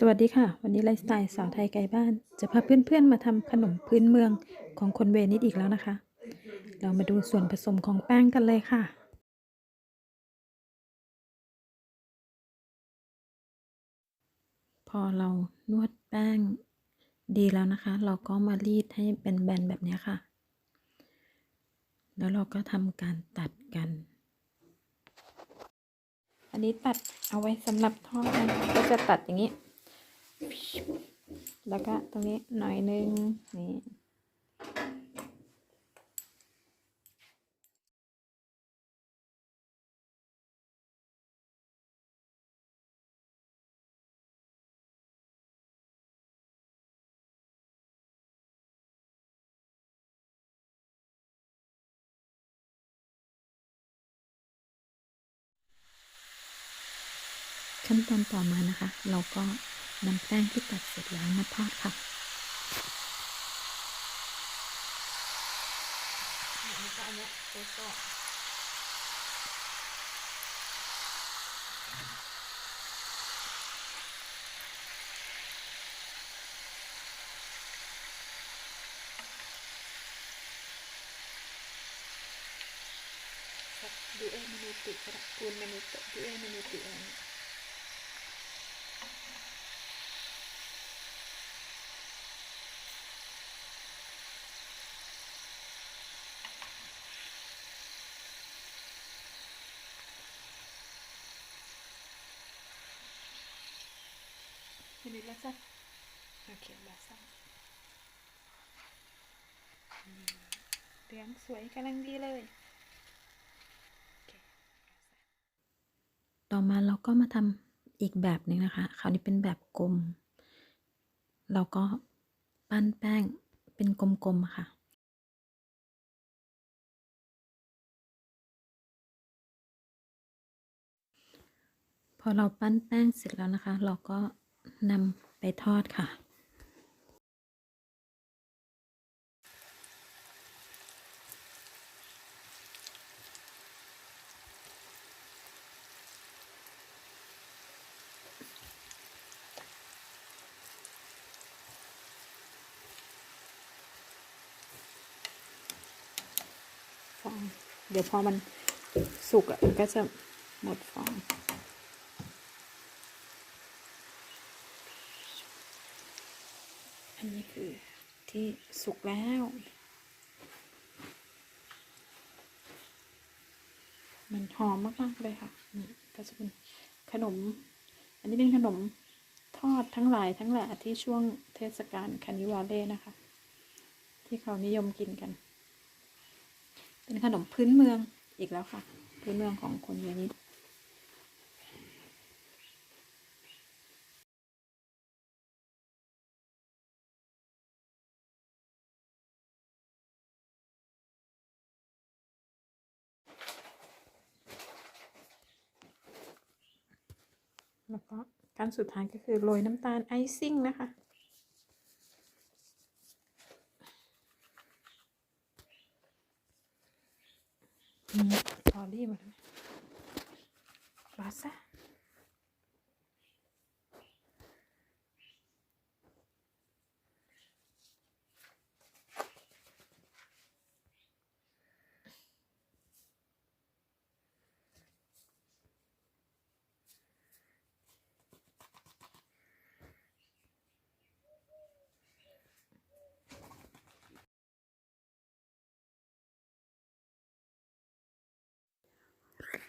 สวัสดีค่ะ วันนี้ไลฟ์สไตล์สาวไทยไกลบ้าน จะพาเพื่อนๆมาทำขนมพื้นเมืองของคนเวนิสอีกแล้วนะคะ เรามาดูส่วนผสมของแป้งกันเลยค่ะ พอเรานวดแป้งดีแล้วนะคะ เราก็มารีดให้เป็นแบนๆแบบนี้ค่ะ แล้วเราก็ทำการตัดกัน อันนี้ตัดเอาไว้สำหรับทอดนะก็จะตัดอย่างนี้ แล้วก็ตรงนี้หน่อยนึงนี่ขั้นตอนต่อมานะคะ เราก็ นำแป้งที่ตัดเสร็จแล้วมาทอดค่ะ ดูเอเมนูติกระกูลเมนูติดูเอเมนูติอะไรเนี่ หลืองสวยกำลังดีเลยต่อมาเราก็มาทำอีกแบบหนึ่งนะคะ คราวนี้เป็นแบบกลม เราก็ปั้นแป้งเป็นกลมๆค่ะพอเราปั้นแป้งเสร็จแล้วนะคะ เราก็ นำไปทอดค่ะ เดี๋ยวพอมันสุกอะมันก็จะหมดฟอง อันนี้คือที่สุกแล้ว มันหอมมากๆเลยค่ะ นี่ก็จะเป็นขนม อันนี้เป็นขนมทอดทั้งหลายทั้งหละที่ช่วงเทศกาลคานิวาเล่นะคะ ที่เขานิยมกินกัน เป็นขนมพื้นเมืองอีกแล้วค่ะ พื้นเมืองของคนเวนิส แล้วก็การสุดท้ายก็คือโรยน้ำตาลไอซิ่งนะคะมีสตอรี่มาด้วยบาซ่า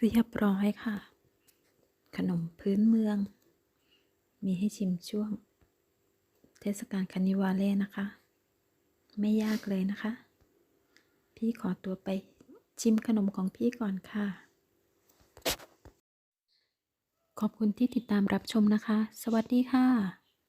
เรียบร้อยค่ะ ขนมพื้นเมือง มีให้ชิมช่วง เทศกาลคานิวาเล่นะคะ ไม่ยากเลยนะคะ พี่ขอตัวไปชิมขนมของพี่ก่อนค่ะ ขอบคุณที่ติดตามรับชมนะคะ สวัสดีค่ะ